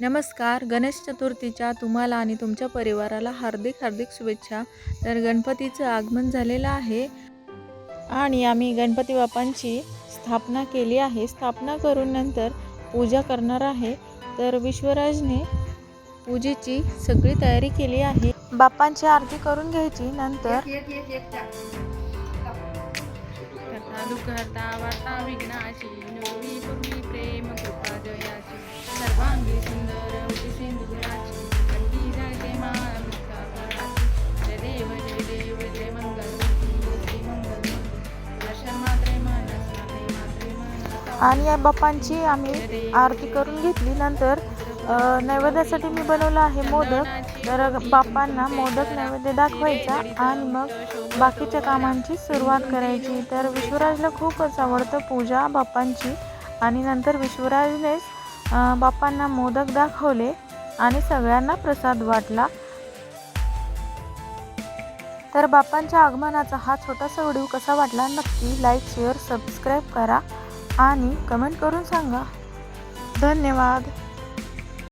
नमस्कार. गणेश चतुर्थीच्या तुम्हाला आणि तुमच्या परिवाराला हार्दिक हार्दिक शुभेच्छा. तर गणपतीचं आगमन झालेलं आहे. आणि आम्ही गणपती बाप्पांची स्थापना केली आहे. स्थापना करून नंतर पूजा करणार आहे. तर विश्वराजने पूजेची सगळी तयारी केली आहे. बाप्पांची आरती करून घ्यायची. नंतर करता विघ्नाची आणि या बाप्पांची आम्ही आरती करून घेतली. नंतर नैवेद्यासाठी मी बनवलं आहे मोदक. तर बाप्पांना मोदक नैवेद्य दाखवायचा आणि मग बाकीच्या कामांची सुरुवात करायची. तर विश्वराजला खूपच आवडतं पूजा बाप्पांची आणि नंतर विश्वराजनेच बाप्पांना मोदक दाखवले आणि सगळ्यांना प्रसाद वाटला. तर बाप्पांच्या आगमनाचा हा छोटासा व्हिडिओ कसा वाटला नक्की लाईक शेअर सबस्क्राईब करा. आणि कमेंट करून सांगा. धन्यवाद.